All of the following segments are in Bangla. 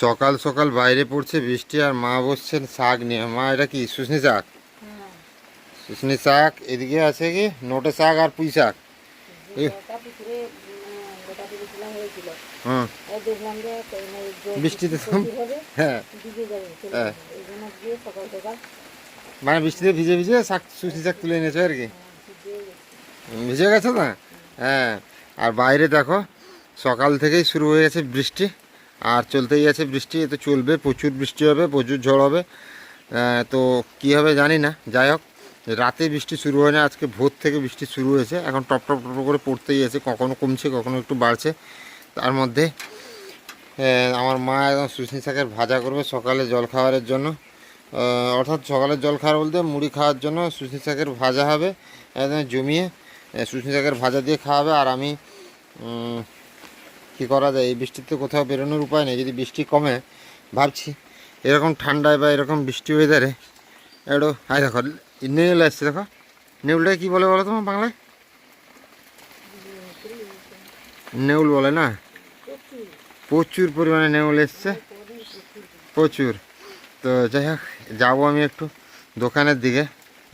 সকাল সকাল বাইরে পড়ছে বৃষ্টি আর মা বসছেন শাক নিয়ে। মা এটা কি শুশনি শাক? শুশনি শাক এদিকে আছে কি নোটে শাক আর পুঁই শাক। বৃষ্টিতে হ্যাঁ। হ্যাঁ। মানে বৃষ্টিতে ভিজে ভিজে শাক শুশনি শাক তুলে এনেছো আর কি? ভিজে গেছে না হ্যাঁ। আর বাইরে দেখো সকাল থেকেই শুরু হয়ে গেছে বৃষ্টি। আর চলতেই আছে বৃষ্টি এ তো চলবে প্রচুর বৃষ্টি হবে প্রচুর ঝড় হবে। তো কী হবে জানি না যাই হোক রাতে বৃষ্টি শুরু হয় না আজকে ভোর থেকে বৃষ্টি শুরু হয়েছে এখন টপ টপ টপ করে পড়তেই আছে কখনো কমছে কখনো একটু বাড়ছে। তার মধ্যে আমার মা একদম শুশনি শাকের ভাজা করবে সকালে জল খাওয়ারের জন্য। অর্থাৎ সকালের জল খাওয়ার বলতে মুড়ি খাওয়ার জন্য শুশনি শাকের ভাজা হবে একদম জমিয়ে আহ, শাকের ভাজা দিয়ে খাওয়াবে। আর আমি কি করা যায়? এই বৃষ্টিতে কোথাও বেরোনোর উপায় নেই। যদি বৃষ্টি কমে, ভাবছি এরকম ঠান্ডায় বা এরকম বৃষ্টি ওয়েদারে একটু হাই দেখো নেউল আসছে, দেখো। নেউলটাকে কী বলে বলো তোমার বাংলায়? নেউল বলে না? প্রচুর পরিমাণে নেউল এসছে। প্রচুর। তো যাই হোক, যাব আমি একটু দোকানের দিকে।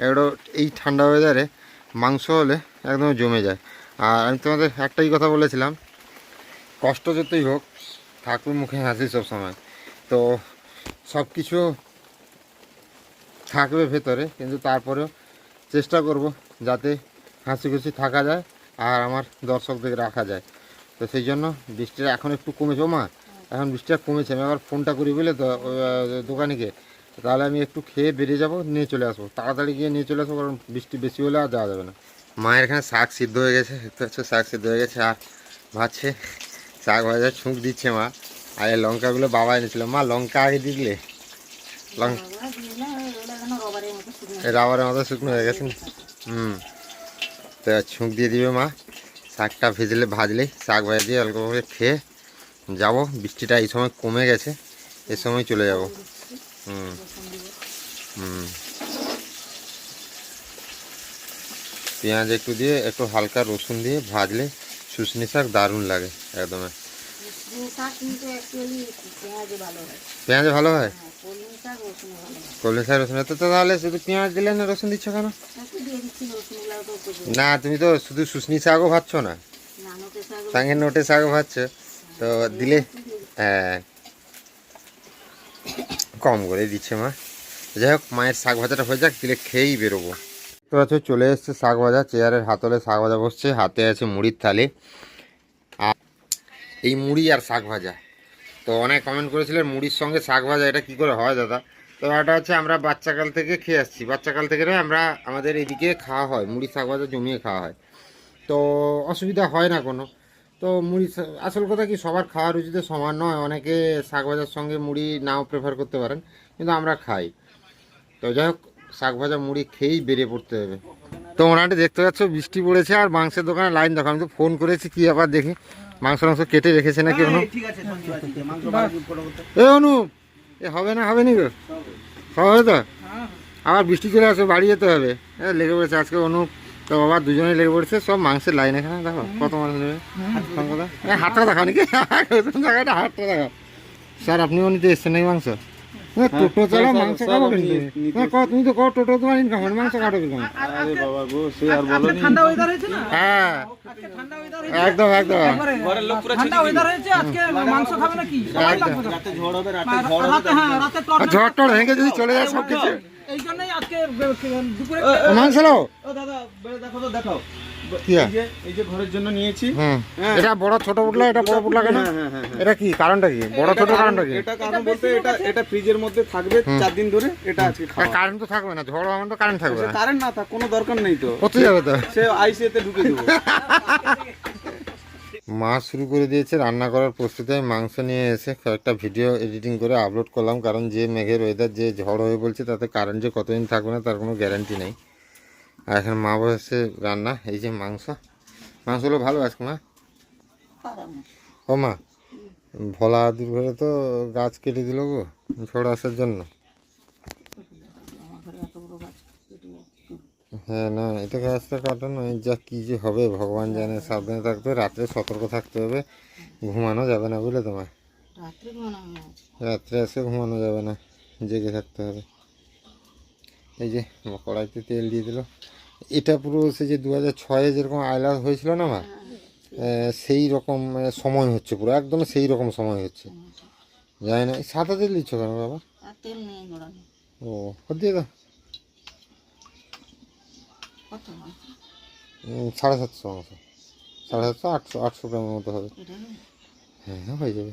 একটু এই ঠান্ডা ওয়েদারে মাংস হলে একদম জমে যায়। আর আমি তোমাদের একটাই কথা বলেছিলাম কষ্ট যতই হোক, ঠাকুর মুখে হাসি সব সময় তো সব কিছু থাকবে ভেতরে, কিন্তু তারপরেও চেষ্টা করব যাতে হাসি খুশি থাকা যায় আর আমার দর্শকদের রাখা যায়। তো সেই জন্য বৃষ্টিটা এখন একটু কমেছে। মা এখন বৃষ্টিটা কমেছে, আমি আবার ফোনটা করি বুঝলে তো দোকানিকে তাহলে আমি একটু খেয়ে বেরিয়ে যাব, নিয়ে চলে আসব। তাড়াতাড়ি গিয়ে নিয়ে চলে আসব, কারণ বৃষ্টি বেশি হলে আর যাওয়া যাবে না। মায়ের এখানে শাক সিদ্ধ হয়ে গেছে, দেখতে পাচ্ছ, শাক সিদ্ধ হয়ে গেছে, আর ভাজছে শাক ভাজা ছুঁক দিচ্ছে মা। আর এই লঙ্কাগুলো বাবা এনেছিল। মা, লঙ্কা আগে দিলে? রবারের মতো শুকনো হয়ে গেছে হুম। তো ছুঁক দিয়ে দিবে মা। শাকটা ভেজলে ভাজলেই শাক ভাজা দিয়ে অল্প করে খেয়ে যাব। বৃষ্টিটা এই সময় কমে গেছে। এ সময় চলে যাব। হুম। হুম। পেঁয়াজ একটু দিয়ে, একটু হালকা রসুন দিয়ে ভাজলে শুশনি শাক দারুণ লাগে একদম। পেঁয়াজে ভালো হয়। ভালো হয়? হ্যাঁ কলমি শাক রসুনে হয়। তো তাহলে শুধু পেঁয়াজ দিলে না রসুন দিচ্ছ কেন? প্রচুর না তুমি তো শুধু শুশনি শাকও ভাজছো না। সঙ্গে নোটে শাক ভাজছ। তো দিলে হ্যাঁ। কম করে দিচ্ছে মা। যাই হোক মায়ের শাক ভাজাটা হয়ে যাক দিলে খেয়েই বেরোবো। তো আছে চলে এসছে শাক ভাজা। চেয়ারের হাতলে শাক ভাজা বসছে, হাতে আছে মুড়ির থালি। আর এই মুড়ি আর শাক ভাজা। তো অনেক কমেন্ট করেছিলেন, মুড়ির সঙ্গে শাক ভাজা, এটা কি করে হয় দাদা? তো এটা হচ্ছে, আমরা বাচ্চাকাল থেকে খেয়ে আসছি। বাচ্চাকাল থেকে আমরা আমাদের এদিকে খাওয়া হয় মুড়ি শাক ভাজা জমিয়ে খাওয়া হয়। তো অসুবিধা হয় না কোনো। তো মুড়ি আসল কথা কি, সবার খাওয়ার রুচিতে সমান নয়। অনেকে শাক ভাজার সঙ্গে মুড়ি নাও প্রেফার করতে পারেন, কিন্তু আমরা খাই। তো যাই হোক শাক ভাজা মুড়ি খেয়েই বেরিয়ে পড়তে হবে। তো ওনাটি দেখতে পাচ্ছ বৃষ্টি পড়েছে আর মাংসের দোকানে লাইন দেখো আমি তো ফোন করেছি কি আবার দেখি। মাংস মাংস কেটে রেখেছে নাকি অনু? ভালো করে করতে এ অনু এ হবে না হবে নি গো? সব হবে তো? আবার বৃষ্টি চলে আসবে বাড়ি যেতে হবে। হ্যাঁ লেগে পড়েছে আজকে অনু তো বাবা দুজনে লেগে পড়েছে সব মাংসের লাইন এখানে দেখো কত মাংস নেবে? এ হাতটা দেখাও নাকি? জায়গাটা হাতটা দেখাও। স্যার আপনিও নিতে এসছেন নাকি মাংস? টোটো চালাও মাংস খাব কিন্তু। ক- তুমি তো কো টোটো তোমার ইনকাম হয় মাংস কাটো কি আরে বাবা গো সে আর বলো ঠান্ডা ওয়েদার হয়েছে না? হ্যাঁ। আজকে ঠান্ডা ওয়েদার একদম একদম। ঘরের লোক পুরো ঠান্ডা ওয়েদার হয়েছে আজকে মাংস খাবে নাকি? সবাই রাতে ঝড় হবে রাতে ঝড় হবে হ্যাঁ রাতে ঝড় টড় ভেঙে যদি চলে যায় সব কিছু? এই জন্যই আজকে বে- বে- দুপুরে মাংস নাও। ও দাদা দেখো তো দেখাও কি এই যে ঘরের জন্য নিয়েছি। এটা বড় ছোট পুটলা এটা বড় পুটলা কেন? হ্যাঁ, হ্যাঁ, হ্যাঁ, হ্যাঁ। এটা কি? কারণটা কি? বড় ছোট কারণটা কি? এটা কারণ বলতে এটা এটা ফ্রিজের মধ্যে থাকবে চার দিন ধরে এটা আজকে খাওয়া। কারেন্ট তো থাকবে না ঝড় আমার তো কারেন্ট থাকবে না। কারেন্ট না থাক কোনো দরকার নেই তো। কোথায় যাবে তো। সে আইসিএতে ঢুকে দেবো। মাছ শুরু করে দিয়েছে রান্না করার প্রস্তুতি। আমি মাংস নিয়ে এসে কয়েকটা ভিডিও এডিটিং করে আপলোড করলাম। কারণ যে মেঘের ওয়েদার যে ঝড় হয়ে বলছে তাতে কারেন্ট যে কতদিন থাকবে না তার কোনো গ্যারান্টি নেই। আর এখন মা বসে রান্না এই যে মাংস। মাংসগুলো ভালো আছে মা? ও মা ভোলা দূর করে তো গাছ কেটে দিল গো ঝড় আসার জন্য। হ্যাঁ না এটা গাছটা কাটানো যা কী যে হবে ভগবান জানে সাবধানে থাকতে হবে রাত্রে সতর্ক থাকতে হবে ঘুমানো যাবে না বুঝলে তোমার রাত্রে ঘুমানো না রাত্রে আজকে ঘুমানো যাবে না জেগে থাকতে হবে। এই যে কড়াইতে তেল দিয়ে দিল। এটা পুরো সে যে দু হাজার ছয়ে যেরকম আয়লা হয়েছিল না মা আহ, সেই রকম সময় হচ্ছে পুরো একদম সেই রকম সময় হচ্ছে। জানি না। সাদা তেল দিচ্ছ কেন বাবা? ও দিয়ে দাও। সাড়ে সাতশো সাড়ে সাতশো আটশো আটশো গ্রামের মতো হবে। হ্যাঁ হয়ে যাবে।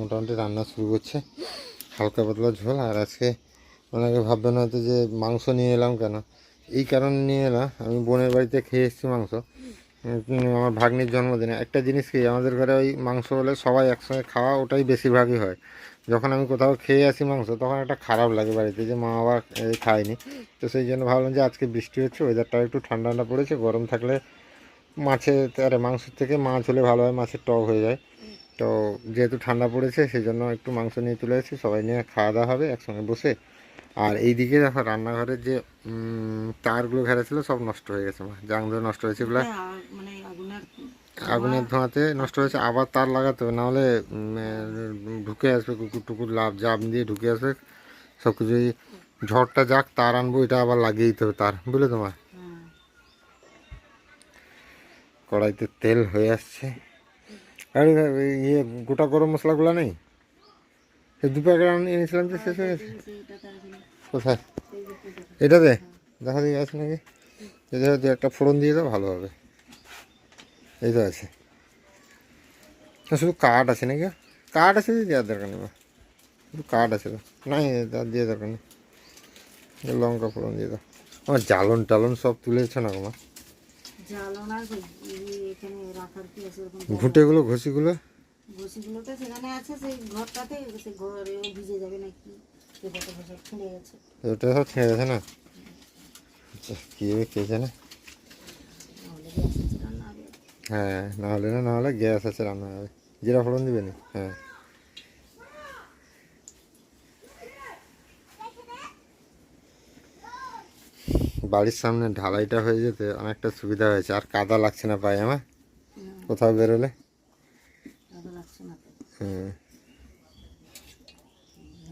মোটামুটি রান্না শুরু করছে। হালকা পাতলা ঝোল, আর আজকে ওনাকে ভাববেন হয়তো যে মাংস নিয়ে এলাম কেন? এই কারণে নিয়ে এলাম। আমি বোনের বাড়িতে খেয়ে এসেছি মাংস। আমার ভাগ্নির জন্মদিনে। একটা জিনিস কি, আমাদের ঘরে ওই মাংস হলে সবাই একসঙ্গে খাওয়া ওটাই বেশিরভাগই হয়। যখন আমি কোথাও খেয়ে আসি মাংস, তখন একটা খারাপ লাগে বাড়িতে যে মা বাবা খায়নি। তো সেই জন্য ভাবলাম যে আজকে বৃষ্টি হচ্ছে ওয়েদারটা একটু ঠান্ডা ঠান্ডা পড়েছে, গরম থাকলে মাছের, আরে মাংসের থেকে মাছ হলে ভালো হয়, মাছের টক হয়ে যায়। তো যেহেতু ঠান্ডা পড়েছে সেই জন্য একটু মাংস নিয়ে চলে এসেছি। সবাই নিয়ে খাওয়া দাওয়া হবে একসঙ্গে বসে। আর এইদিকে দেখো রান্নাঘরের যে তারগুলো ঘেরা ছিল সব নষ্ট হয়ে গেছে মা। জাং ধরে নষ্ট হয়েছে এগুলো। এটা আর মানে আগুনের আগুনের ধোঁয়াতে নষ্ট হয়েছে আবার তার লাগাতে হবে। নাহলে ঢুকে আসবে কুকুর টুকুর লাভ জাপ দিয়ে ঢুকে আসবে। সব কিছুই ঝড়টা যাক তার আনব এটা আবার লাগিয়ে দিতে হবে তার বুঝলে তোমার হ্যাঁ। কড়াইতে তেল হয়ে আসছে। আরে ইয়ে গোটা গরম মশলাগুলো নেই? এই দু প্যাকেট এনেছিলাম যে শেষ হয়ে গেছে। কোথায়? এটাতে দেখা দিয়ে আছে নাকি? যদি হয়তো একটা ফোড়ন দিয়ে দাও ভালো হবে। এই তো আছে। না, শুধু কাঠ আছে নাকি? কাঠ আছে দেওয়ার দরকার নেই। শুধু কাঠ আছে তো। নাই দিয়ে দরকার নেই। লঙ্কা ফোড়ন দিয়ে দাও। আমার জ্বালন টালন সব তুলেছে না তোমার ঘুঁটেগুলো ঘষিগুলো? ঘষিগুলো তো সেখানে আছে সেই ঘরটাতে সে ঘরেও ভিজে যাবে নাকি? ওটা সব ছেড়ে গেছে না? আচ্ছা, কে জানে? হ্যাঁ না হলে না না হলে গ্যাস আছে রান্না হবে। জিরা ফোড়ন দিবে না? হ্যাঁ। বাড়ির সামনে ঢালাইটা হয়ে যেতে অনেকটা সুবিধা হয়েছে। আর কাদা লাগছে না পায়ে আমার কোথাও বেরোলে? হুম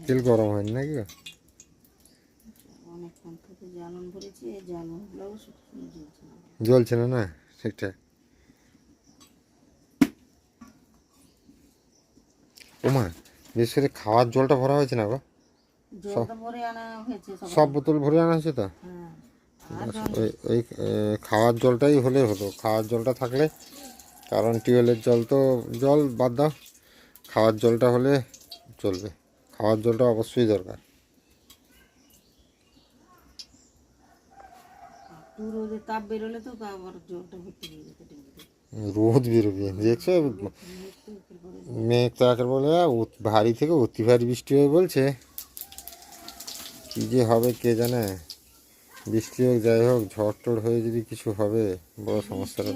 তেল গরম হয়নি নাকি জ্বলছে না না? ঠিকঠাক। ওমা বিশেষ করে খাওয়ার জলটা ভরা হয়েছে না গো? সব বোতল ভরে আনা হয়েছে তো? হ্যাঁ। ওই খাওয়ার জলটাই হলে হতো। খাওয়ার জলটা থাকলে কারণ টিউবওয়েলের জল তো জল বাদ দাও। খাওয়ার জলটা হলে চলবে। খাওয়ার জলটা অবশ্যই দরকার। রোদে বেরোবে। দেখছ? মেঘ তো একের বলে ভারী থেকে অতি ভারী বৃষ্টি হয়ে বলছে। কী যে হবে কে জানে? বৃষ্টি হোক যাই হোক ঝড় টড় হয়ে যদি কিছু হবে বড় সমস্যা তো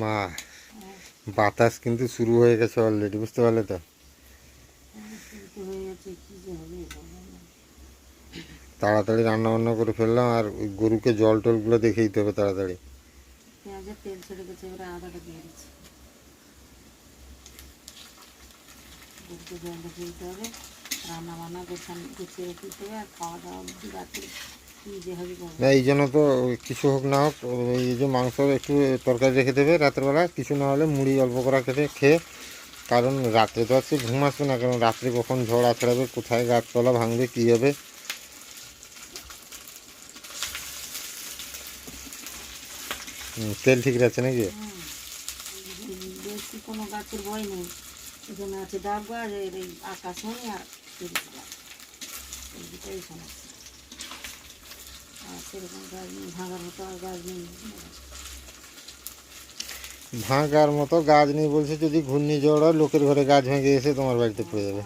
মা বাতাস কিন্তু শুরু হয়ে গেছে অলরেডি বুঝতে পারলে তো তো হয়ে গেছে কী যে হবে বলো না। তাড়াতাড়ি রান্না বান্না করে ফেললাম আর ওই গরুকে জল টলগুলো দেখে দিতে হবে তাড়াতাড়ি। পেঁয়াজের তেল ছেড়ে গেছে এবারে আদাটা দিয়ে দিচ্ছি। গরুকে জল রেখে দিতে হবে রান্না বান্না গোছান গুছিয়ে রেখে দিতে হবে আর খাওয়া দাওয়া অবধি রাত্রে কী যে হবে বলো। না এই জন্য তো কিছু হোক না হোক এই যে মাংস একটু তরকারি রেখে দেবে রাত্রেবেলা কিছু না হলে মুড়ি অল্প করা খেতে খেয়ে কারণ রাত্রে তো আজকে ঘুম আসবে না, কারণ রাত্রে কখন ঝড় আছড়াবে, কোথায় গাছপালা ভাঙবে, কী হবে? তেল ঠিক আছে নাকি? বেশি কোনো গাছের ভয় নেই। গাছ নেই আর ভাঙার মতো গাছ নেই বলছে যদি ঘূর্ণিঝড় হয় লোকের ঘরে গাছ ভেঙে এসে তোমার বাড়িতে পড়ে যাবে।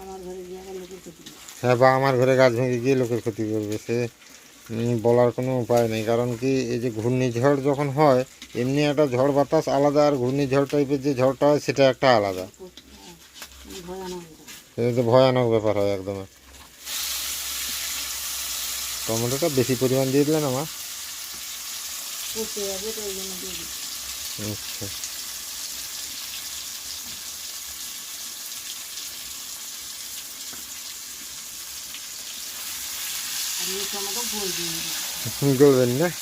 হ্যাঁ বা আমার ঘরে গাছ ভেঙে গিয়ে লোকের ক্ষতি করবে। সে বলার কোনো উপায় নেই। কারণ কি এই যে ঘূর্ণিঝড় যখন হয় এমনি একটা ঝড় বাতাস আলাদা আর ঘূর্ণিঝড় টাইপের যে ঝড়টা হয় সেটা একটা আলাদা। এটা তো ভয়ানক ব্যাপার হয় একদম। টমেটোটা বেশি পরিমাণ দিয়ে দিলেন আমার? আচ্ছা আর এই টমেটো ভুল দিয়ে দিচ্ছি করবেন না এটা একটু মেয়াজ ফল আমার আমাকে দিয়ে দিয়ে দিচ্ছি শুধু। মনে হয়।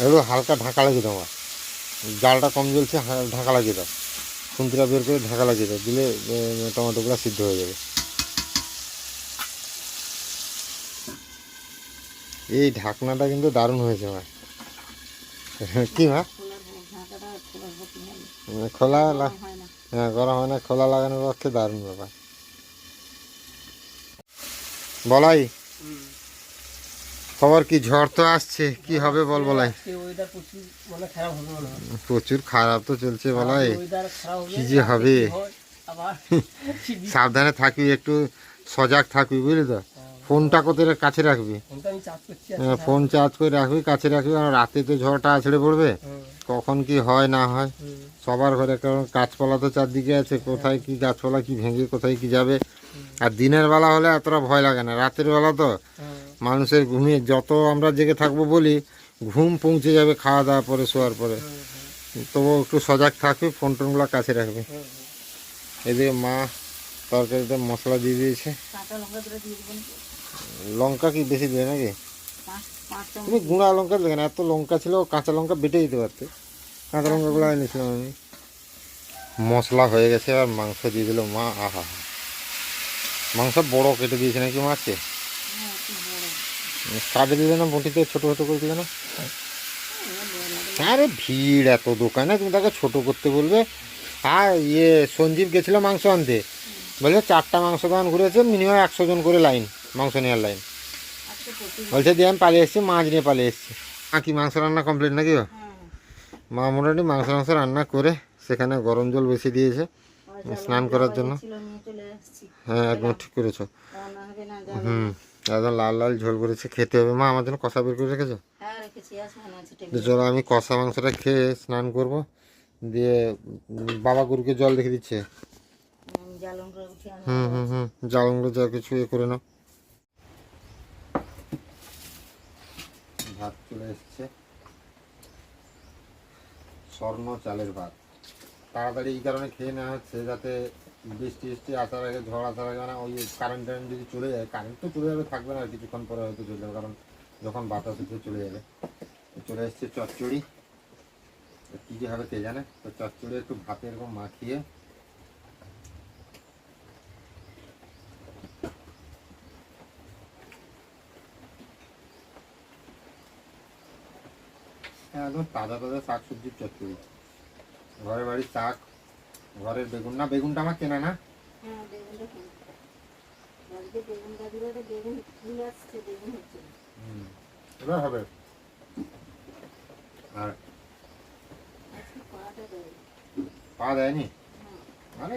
এগুলো হালকা ঢাকা লাগিয়ে দাও আমার। জালটা কম জ্বলছে ঢাকা লাগিয়ে দাও খুন্তিটা বের করে ঢাকা লাগিয়ে দাও দিলে টমেটোগুলো সিদ্ধ হয়ে যাবে এই ঢাকনাটা কিন্তু দারুণ হয়েছে মা কি মা? মানে খোলা হয় হ্যাঁ গরম হয় না খোলা লাগানোর পক্ষে দারুণ ব্যাপার। বলাই খবর কি ঝড় তো আসছে কি হবে বল বলাই প্রচুর খারাপ হয়। তো চলছে বলাই কি যে হবে। সাবধানে থাকবি একটু সজাগ থাকবি বুঝলি তো? ফোনটা কোথায় কাছে রাখবি? করছি হ্যাঁ, ফোন চার্জ করে রাখবি কাছে রাখবি আর রাতে তো ঝড়টা আছড়ে পড়বে। কখন কি হয় না হয়। সবার ঘরে কারণ গাছপালা তো চারদিকে আছে কোথায় কি গাছপালা কি ভেঙে কোথায় কি যাবে? আর দিনের বেলা হলে এতটা ভয় লাগে না রাতের বেলা তো মানুষের ঘুমিয়ে যত আমরা জেগে থাকব বলি ঘুম পৌঁছে যাবে খাওয়া দাওয়া পরে শোয়ার পরে। হুম, হুম, তবু একটু সজাগ থাকবে ফোন টোনগুলো কাছে রাখবে। এদিকে মা তরকারিতে মশলা দিয়ে দিয়েছে। লঙ্কা কি বেশি দেবে নাকি? তুমি গুঁড়া লঙ্কা দেবে না এত লঙ্কা ছিল কাঁচা লঙ্কা বেটে দিতে পারতে। কাঁচা লঙ্কাগুলো এনেছিলাম আমি। মশলা হয়ে গেছে আর মাংস দিয়ে দিল মা আহা। মাংস বড় কেটে দিয়েছে নাকি মাছকে হ্যাঁ কাটে দিলে না বটিতে ছোটো ছোটো করে দিলে না। আরে ভিড় এত দোকানে তুমি তাকে ছোট করতে বলবে? আর ইয়ে সঞ্জীব গেছিল মাংস আনতে। বলছে চারটা মাংস দোকান ঘুরেছে মিনিমাম একশো জন করে লাইন মাংস নেওয়ার লাইন বলছে দিয়ে আমি পালিয়ে এসেছি মাছ নিয়ে পালিয়ে এসেছি। মা কি মাংস রান্না কমপ্লিট নাকি? হ্যাঁ। মা মোটামুটি মাংস মাংস রান্না করে সেখানে গরম জল বেশি দিয়েছে স্নান করার জন্য? হ্যাঁ একদম ঠিক করেছ। হুম একদম লাল লাল ঝোল করেছে খেতে হবে। মা আমার জন্য কষা বের করে রেখেছো? হ্যাঁ চলো আমি কষা মাংসটা খেয়ে স্নান করব। দিয়ে বাবা গরুকে জল রেখে দিচ্ছে। হুম হুম হুম জালগুলো যা কিছু ইয়ে করে নাও। ভাত চলে এসছে। স্বর্ণ চালের ভাত। তাড়াতাড়ি এই কারণে খেয়ে নেওয়া হচ্ছে যাতে বৃষ্টি বৃষ্টি আসার আগে ঝড় আসার আগে মানে ওই কারেন্ট টারেন্ট যদি চলে যায় কারেন্ট তো চলে যাবে, থাকবে না, কিছুক্ষণ পরে হয়তো চলে যাবে, কারণ যখন বাতাস উঠে চলে যাবে। চলে এসছে চচ্চড়ি। কী যে হবে কে জানে? তো চচ্চড়ি একটু ভাতে এরকম মাখিয়ে একদম তাজা তাজা শাক সবজির চচ্চড়ি। ঘরের বাড়ির শাক ঘরের বেগুন। না বেগুনটা আমার কেনা না। হ্যাঁ না। এবার হবে। আর আজকে পাটা দেয় পাওয়া যায়নি হ্যাঁ। মানে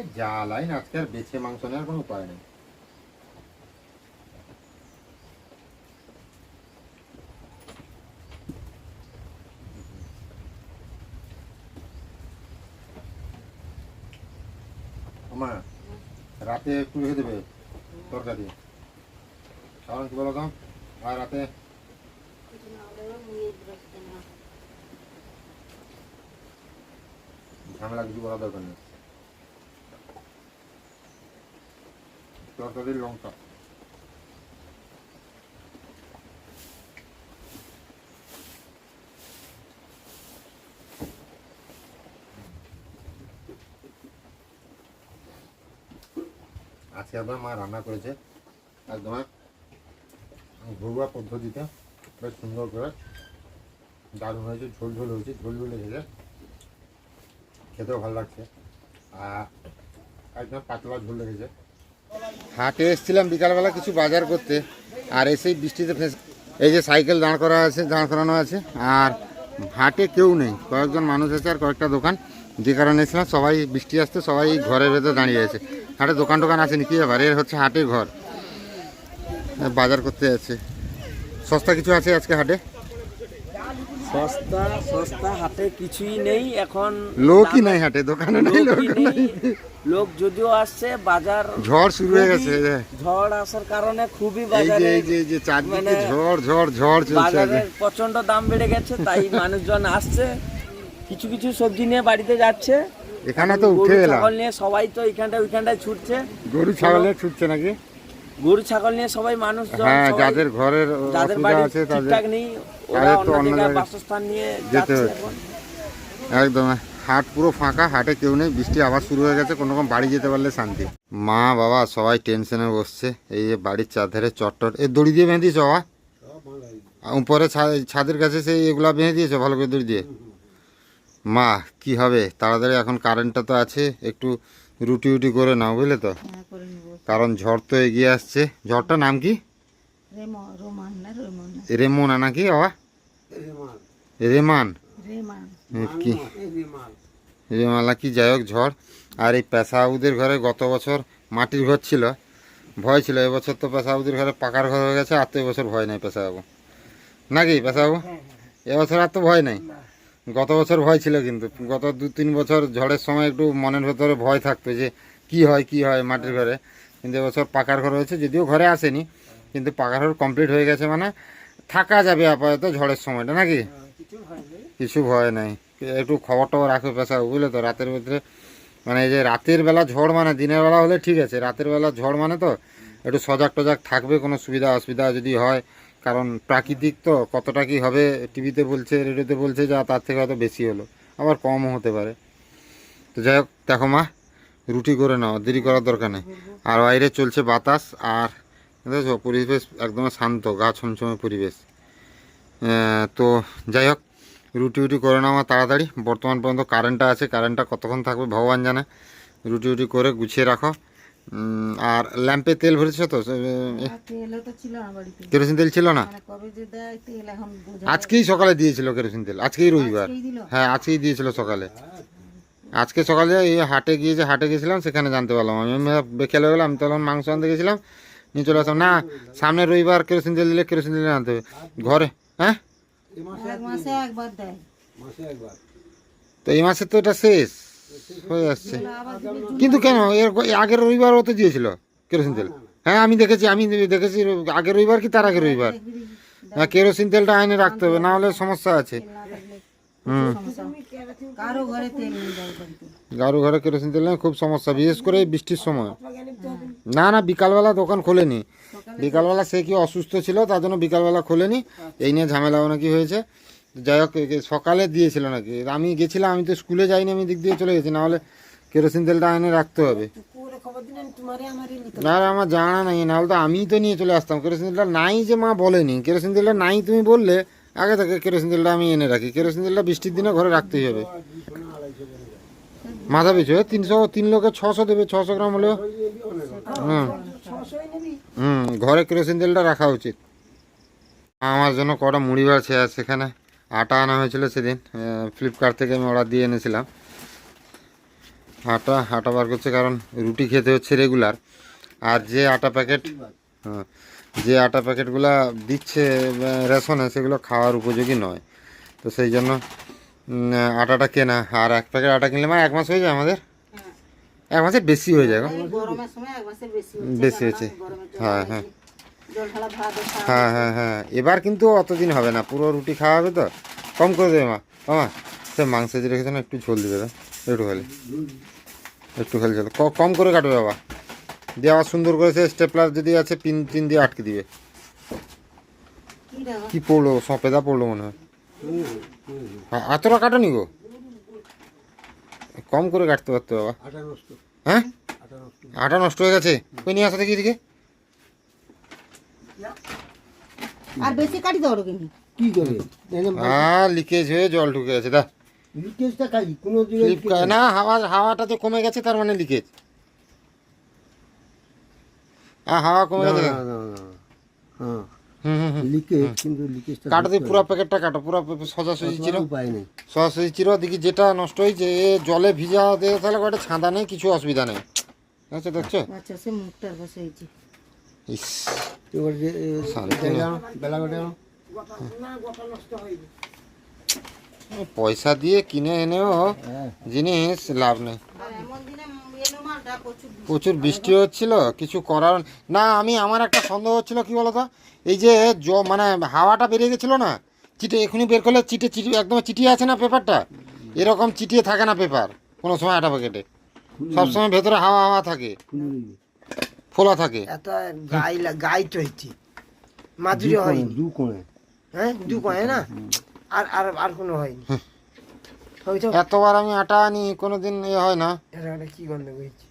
লাইন আজকে আর বেছে মাংস নেওয়ার কোনো উপায় নেই আমার রাতে একটু রেখে দেবে তরকারি কারণ কি বলো তো? রাতে? ঝামেলা কিছু করা দরকার নেই। তরকারির লঙ্কা। আজকে একবার মা রান্না করেছে। একদম ঘরোয়া পদ্ধতিতে বেশ সুন্দর করে দারুণ হয়েছে, ঝোল ঝোল হয়েছে, ঝোল ঝোল লেগেছে খেতেও ভালো লাগছে। আর একদম পাতলা ঝোল লেগেছে। হাটে এসেছিলাম বিকালবেলা কিছু বাজার করতে, আর এসেই বৃষ্টিতে ফেঁস, এই যে সাইকেল দাঁড় করা আছে, দাঁড় করানো আছে, আর হাটে কেউ নেই, কয়েকজন মানুষ আছে আর কয়েকটা দোকান। যে কারণে এসেছিলাম, সবাই বৃষ্টি আসতে সবাই ঘরের ভেতরে দাঁড়িয়ে আছে। হাটে দোকান টোকান আসেনি কি ব্যাপার? এর হচ্ছে হাটে ঘর। বাজার করতে আছে সস্তা কিছু আছে আজকে হাটে? সস্তা সস্তা হাতে কিছুই নেই। এখন লোকই নাই হাটে দোকানে নেই লোক নাই। লোক যদিও আসছে বাজার ঝড় শুরু হয়ে গেছে ঝড় আসার কারণে খুবই বাজারে এই যে এই যে চারদিকে মানে- ঝড় ঝড় ঝড় চলছে। বাজারে প্রচণ্ড দাম বেড়ে গেছে তাই মানুষজন আসছে। কিছু কিছু সবজি নিয়ে বাড়িতে যাচ্ছে। এখানে তো উঠে এলাম। ছাগল নিয়ে সবাই তো এখানটা ওইখানটায় ছুটছে। গরু ছাগলে ছুটছে নাকি? গরু ছাগল নিয়ে সবাই মানুষজন হ্যাঁ যাদের ঘরের যাদের অসুবিধা বাড়ি আছে তাদের ঠিকঠাক নেই ওরা অন্য জায়গায় বাসস্থান নিয়ে যেতে হচ্ছে। একদম হাট পুরো ফাঁকা হাটে কেউ নেই বৃষ্টি আবার শুরু হয়ে গেছে কোনো রকম বাড়ি যেতে পারলে শান্তি। মা বাবা সবাই টেনশনে বসছে এই যে বাড়ির চারধারে চটটট এই দড়ি দিয়ে বেঁধে দিয়েছ বাবা? উপরে ছাদের কাছে সেই এগুলা বেঁধে দিয়েছ ভালো করে দড়ি দিয়ে? মা কি হবে? তাড়াতাড়ি এখন কারেন্টটা তো আছে একটু রুটি উটি করে নাও বুঝলে তো? হ্যাঁ করে নিবো। কারণ ঝড় তো এগিয়ে আসছে। ঝড়টার নাম কি? রেমো রেমন না রেমোনা নাকি বাবা? রেমান। রেমান কি? রেমালা। কি যাই হোক ঝড়। আর এই পেশাউদের ঘরে গত বছর মাটির ঘর ছিল। ভয় ছিল এবছর তো পেশাউদের ঘরে পাকার ঘর হয়ে গেছে আর তো এবছর ভয় নাই পেশাবাবু নাকি পেশাবাবু এবছর আর তো ভয় নাই? গত বছর ভয় ছিল কিন্তু। গত দু, তিন বছর ঝড়ের সময় একটু মনের ভেতরে ভয় থাকতো যে, কি হয় কি হয় মাটির ঘরে। কিন্তু এবছর পাকার ঘর হয়েছে, যদিও ঘরে আসেনি, কিন্তু পাকার ঘর কমপ্লিট হয়ে গেছে মানে থাকা যাবে আপাতত ঝড়ের সময়টা, নাকি? কিছু ভয় নাই। একটু খবর টবর রাখো পেশা বুঝলে তো? রাতের ভিতরে মানে এই যে রাতের বেলা ঝড় মানে দিনের বেলা হলে ঠিক আছে, রাতের বেলা ঝড় মানে তো, একটু সজাগ টজাগ থাকবে, কোনো সুবিধা অসুবিধা যদি হয় কারণ প্রাকৃতিক তো কতটা কি হবে, টিভিতে বলছে, রেডিওতে বলছে, যা তার থেকে হয়তো বেশি হলো। আবার কমও হতে পারে। তো যাই হোক, দেখো মা, রুটি করে নাও, দেরি করার দরকার নেই। আর বাইরে চলছে বাতাস, আর দেখো পরিবেশ একদম শান্ত, গা ছমছমে পরিবেশ। তো যাই হোক, রুটি উটি করে নাও আমার তাড়াতাড়ি। বর্তমান পর্যন্ত কারেন্টটা আছে কারেন্টটা কতক্ষণ থাকবে ভগবান জানে। রুটি উটি করে গুছিয়ে রাখো। আর ল্যাম্পে তেল ভরেছো তো? কেরোসিন তেল ছিল না? মানে আজকেই সকালে দিয়েছিল কেরোসিন তেল আজকেই রবিবার। হ্যাঁ আজকেই দিয়েছিল সকালে। আজকে সকালে এই হাটে গিয়ে যে হাটে গেছিলাম সেখানে জানতে পারলাম আমি। বিকেলে গেলাম তখন মাংস আনতে গেছিলাম। নিয়ে চলে আসলাম না সামনে রবিবার কেরোসিন তেল দিলে কেরোসিন তেল আনতে হবে। ঘরে হ্যাঁ? এক মাসে একবার দেয়। তো এই মাসে তো এটা শেষ। হয়ে আসছে কিন্তু কেন? এর আগের রবিবারও তো দিয়েছিল কেরোসিন তেল। হ্যাঁ আমি দেখেছি আমি দেখেছি, আগের রবিবার কি তার আগের রবিবার? হ্যাঁ কেরোসিন তেলটা আইনে রাখতে হবে, না হলে সমস্যা আছে। হুম। ঘরে কেরোসিন তেল খুব সমস্যা, বিশেষ করে বৃষ্টির সময়। না না, বিকালবেলা দোকান খোলেনি। বিকালবেলা সে কি অসুস্থ ছিল, তার জন্য বিকালবেলা খোলেনি। এই নিয়ে ঝামেলাও নাকি হয়েছে। যাই হোক সকালে দিয়েছিল নাকি? আমি গেছিলাম, আমি তো স্কুলে যাইনি, আমি দিক দিয়ে চলে গেছি নাহলে কেরোসিন তেলটা এনে রাখতে হবে। না আমার জানা নাই নাহলে তো আমিই তো নিয়ে চলে আসতাম। কেরোসিন তেলটা নাই যে মা বলেনি। কেরোসিন তেলটা নাই তুমি বললে, আগে থেকে কেরোসিন তেলটা আমি এনে রাখি। কেরোসিন তেলটা বৃষ্টির দিনে ঘরে রাখতেই হবে। মাথা পিছু তিনশো, তিন লোকে ছশো দেবে, ছশো গ্রাম হলেও। হুম। হুম, ঘরে কেরোসিন তেলটা রাখা উচিত। আমার জন্য কটা মুড়ি বাড়ছে আর সেখানে। আটা আনা হয়েছিল সেদিন ফ্লিপকার্ট থেকে আমি অর্ডার দিয়ে এনেছিলাম। আটা আটা বার করছে কারণ রুটি খেতে হচ্ছে রেগুলার আর যে আটা প্যাকেট হ্যাঁ, যে আটা প্যাকেটগুলো দিচ্ছে রেশনে সেগুলো খাওয়ার উপযোগী নয়। তো সেই জন্য আটাটা কেনা। আর এক প্যাকেট আটা কিনলে মানে এক মাস হয়ে যায় আমাদের? এক মাসের বেশি হয়ে যায় বেশি জল হ্যাঁ হ্যাঁ। হ্যাঁ হ্যাঁ হ্যাঁ। এবার কিন্তু অতদিন হবে না। পুরো রুটি খাওয়া হবে তো? কম করে দেবে মা। মামা সে মাংস যে রেখেছে না একটু ঝোল দিবে না একটু খালি। একটু খালি ঝোল। ক- কম করে কাটবে বাবা। দিয়ে আবার সুন্দর করে সে স্টেপলার যদি আছে পিন পিন দিয়ে আটকে দিবে। কি রে গো? কি পড়ল? সপেদা পড়ল মনে হয়। হ্যাঁ, এতটা কাটনি গো? কম করে কাটতে পারতো বাবা। হ্যাঁ? আটা নষ্ট। হয়ে গেছে? কই নিয়ে আসা দেখি এদিকে। আর বেশি কাটি দাও কিন্তু। কি করে হ্যাঁ লিকেজ হয়ে জল ঢুকে গেছে দা লিকেজটা কোনো না হাওয়া হাওয়াটা তো কমে গেছে তার মানে লিকেজ হ্যাঁ হাওয়া কমে গেছে। হ্যাঁ। লিকেজ কিন্তু লিকেজটা কাটো দিয়ে পুরো প্যাকেটটা কাটো পুরো সোজাসুজি চিরো। উপায় নেই। সোজাসুজি চিরো দেখি যেটা নষ্ট হয়েছে এ জলে ভিজা দিয়ে তাহলে একটা ছাঁদা নেই কিছু অসুবিধা নেই। আচ্ছা দেখছ? আচ্ছা সে মুখটার বসে হয়েছে ইস। পয়সা দিয়ে কিনে এনেও জিনিস লাভ নেই। প্রচুর বৃষ্টি হচ্ছিল কিছু করার না আমি আমার একটা সন্দেহ হচ্ছিল কি বলতো? এই যে জ মানে হাওয়াটা বেরিয়ে গেছিল না চিটে এখনই বের করলে চিটে চিটি একদম চিটিয়ে আছে না পেপারটা? এরকম চিটিয়ে থাকে না পেপার কোনো সময় আটা প্যাকেটে সবসময় ভেতরে হাওয়া হাওয়া থাকে। ফোলা থাকে। এত গাই গাই চইছে দু মাধুরী হয়নি। দু কোণে। হ্যাঁ দু কয়ে না? আর আর আর কোনো হয়নি। এতবার আমি আটা আনি কোনোদিন এ হয় না। এটা কি গন্ধ হয়েছে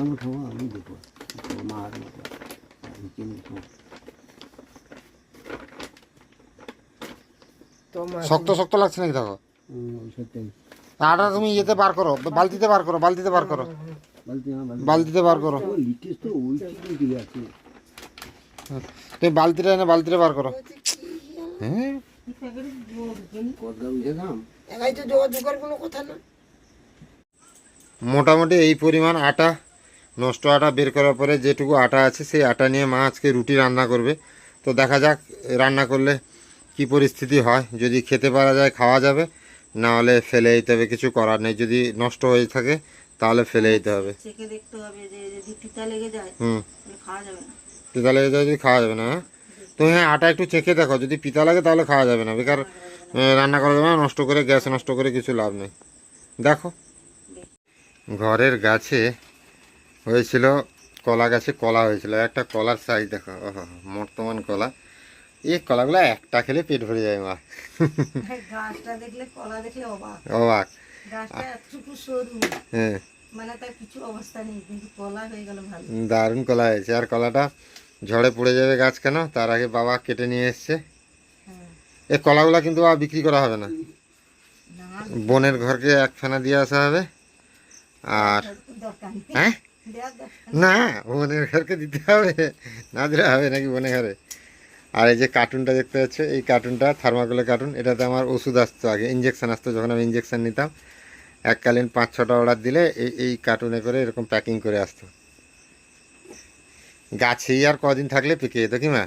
আমি মার শক্ত শক্ত লাগছে নাকি দেখো? আটা তুমি ইয়েতে বার করো বালতিতে বার করো বালতিতে বার করো। বালতিতে বার করো। তুমি বালতিটা এনে বালতিতে বার করো। হ্যাঁ? মোটামুটি এই পরিমাণ আটা নষ্ট আটা বের করার পরে যেটুকু আটা আছে সেই আটা নিয়ে মা আজকে রুটি রান্না করবে। তো দেখা যাক রান্না করলে কি পরিস্থিতি হয়। যদি খেতে পারা যায় খাওয়া যাবে। না হলে ফেলে দিতে হবে কিছু করার নেই। যদি নষ্ট হয়ে থাকে তাহলে ফেলে দিতে হবে। চেকে দেখতে হবে যে যদি লেগে যায় হুম। খাওয়া যাবে না। পিতা লেগে যায় যদি খাওয়া যাবে না হ্যাঁ? তুমি হ্যাঁ আটা একটু চেখে দেখো যদি পিতা লাগে তাহলে খাওয়া যাবে না বেকার রান্না করা যাবে না নষ্ট করে গ্যাস নষ্ট করে কিছু লাভ নেই। দেখো। ঘরের গাছে হয়েছিল কলা গাছে কলা হয়েছিল একটা কলার সাইজ দেখো বর্তমান কলা। এই কলাগুলো একটা খেলে পেট ভরে যায় মা। গাছটা দেখলে কলা দেখলে অবাক। অবাক। গাছটা সরু। হ্যাঁ। মানে তার কিছু অবস্থা নেই কিন্তু কলা হয়ে গেল ভালো। দারুণ কলা হয়েছে। আর কলাটা ঝড়ে পড়ে যাবে গাছ কেন? তার আগে বাবা কেটে নিয়ে এসছে। হ্যাঁ। এই কলাগুলো কিন্তু আর বিক্রি করা হবে না। বোনের ঘরকে এক ফেনা দিয়ে আসা হবে। আর হ্যাঁ? না বোনের ঘরকে দিতে হবে। না দিলে হবে নাকি বোনের ঘরে? আর এই যে কার্টুনটা দেখতে পাচ্ছ এই কার্টুনটা থার্মাকোলের কার্টুন। এটাতে আমার ওষুধ আসতো আগে ইঞ্জেকশন আসতো যখন আমি ইঞ্জেকশন নিতাম। এককালীন পাঁচ ছটা অর্ডার দিলে এই এই কার্টুনে করে এরকম প্যাকিং করে আসতো। গাছেই আর কদিন থাকলে পেকে যেত কি মা?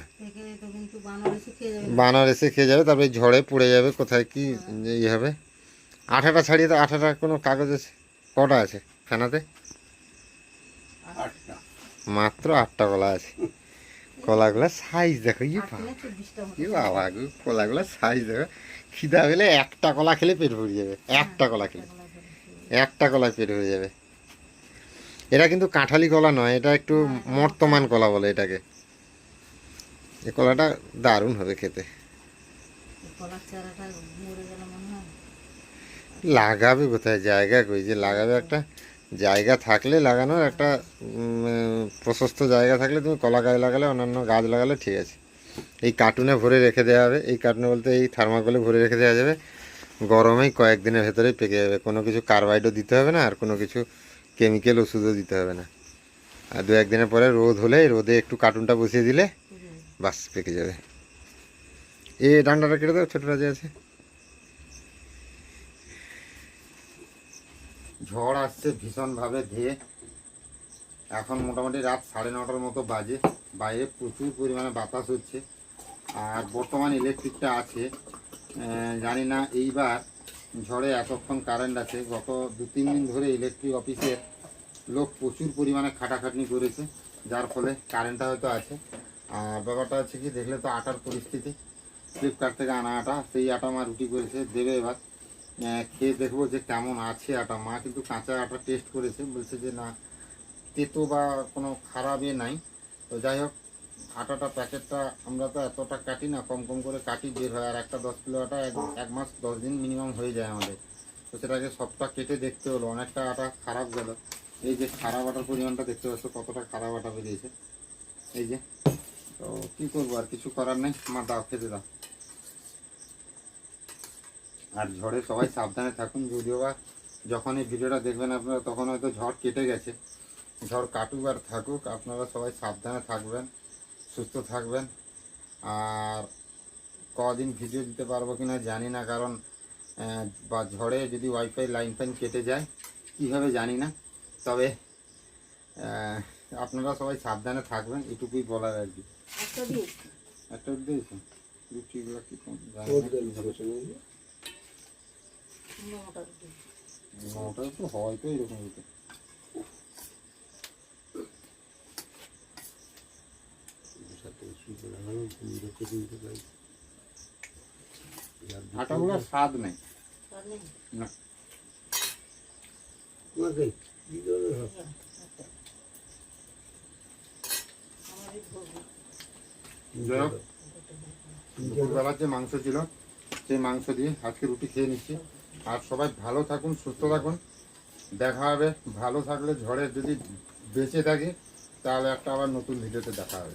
বানর এসে খেয়ে যাবে। বানর এসে খেয়ে যাবে তারপরে ঝড়ে পড়ে যাবে কোথায় কি ইয়ে হবে। আঠাটা ছাড়িয়ে তো আঠাটা কোনো কাগজ আছে? কটা আছে ফেনাতে মাত্র আটটা কলা আছে। কলাগুলো সাইজ দেখো ইয়ে বাবা ইয়ে বাবা কলাগুলো সাইজ দেখো। খিদা পেলে একটা কলা খেলে পেট ভরে যাবে একটা কলা খেলে। একটা কলা পেট হয়ে যাবে। এটা কিন্তু কাঁঠালি কলা নয় এটা একটু মর্তমান কলা বলে এটাকে। এ কলাটা দারুণ হবে খেতে। লাগাবে কোথায়? জায়গা কই? যে লাগাবে একটা জায়গা থাকলে লাগানোর একটা প্রশস্ত জায়গা থাকলে তুমি কলা গাছ লাগালে অন্যান্য গাছ লাগালে ঠিক আছে। এই কার্টুনে ভরে রেখে দেওয়া হবে। এই কার্টুনে বলতে এই থার্মাকলে ভরে রেখে দেওয়া যাবে। গরমেই কয়েকদিনের ভেতরেই পেকে যাবে। কোনো কিছু কার্বাইডও দিতে হবে না, আর কোনো কিছু কেমিক্যাল ওষুধও দিতে হবে না। আর দু একদিনের পরে রোদ হলে রোদে একটু কার্টুনটা বসিয়ে দিলে বাস, পেকে যাবে। এই ডান্ডাটা কেটে দাও, ছোটো রাজা আছে। ঝড় আসছে ভীষণভাবে ধেয়ে। এখন মোটামুটি রাত সাড়ে নটার মতো বাজে। বাইরে প্রচুর পরিমাণে বাতাস হচ্ছে। আর বর্তমান ইলেকট্রিকটা আছে। জানি না, এইবার ঝড়ে এতক্ষণ কারেন্ট আছে। গত দু, তিন দিন ধরে ইলেকট্রিক অফিসের লোক প্রচুর পরিমাণে খাটাখাটনি করেছে, যার ফলে কারেন্টটা হয়তো আছে। আর ব্যাপারটা হচ্ছে কি, দেখলে তো আটার পরিস্থিতি। ফ্লিপকার্ট থেকে আনা আটা, সেই আটা মা রুটি করেছে, দেবে এবার। খেয়ে দেখব যে কেমন আছে আটা। মা কিন্তু কাঁচা আটা টেস্ট করেছে, বলছে যে না, তেতো বা কোনো খারাপ এ নাই। তো যাই হোক আটাটা প্যাকেটটা আমরা তো এতটা কাটি না, কম কম করে কাটি বের হয়। আর একটা দশ কিলো আটা এক মাস দশ দিন মিনিমাম হয়ে যায় আমাদের। তো সেটাকে সবটা কেটে দেখতে হলো। অনেকটা আটা খারাপ গেল। এই যে খারাপ আটার পরিমাণটা দেখতে পাচ্ছ, কতটা খারাপ আটা বেরিয়েছে। এই যে, তো কী করব আর? কিছু করার নেই। মা দাও, খেতে দাও। আর ঝড়ে সবাই সাবধানে থাকুন, যদিও বা যখন এই ভিডিওটা দেখবেন আপনারা, তখন হয়তো ঝড় কেটে গেছে। ঝড় কাটুক আর থাকুক, আপনারা সবাই সাবধানে থাকবেন। সুস্থ থাকবেন। আর কদিন ভিডিও দিতে পারব কি না জানি না কারণ বা ঝড়ে যদি ওয়াইফাই লাইন ফাইন কেটে যায় কীভাবে জানি না। তবে আপনারা সবাই সাবধানে থাকবেন এটুকুই বলার আর কি। একটা দিয়েছেন? রুটিগুলো কি। মোটা তো হয় তো এরকম হতো সাথে সুতো লাগানো, ঘুমিয়ে রেখে দিতে পারি। আর দুটো- মাংস ছিল, সেই মাংস দিয়ে আজকে রুটি খেয়ে নিচ্ছি। আর সবাই ভালো থাকুন, সুস্থ থাকুন। দেখা হবে, ভালো থাকলে ঝড়ে যদি বেঁচে থাকি, তাহলে একটা আবার নতুন ভিডিওতে দেখা হবে।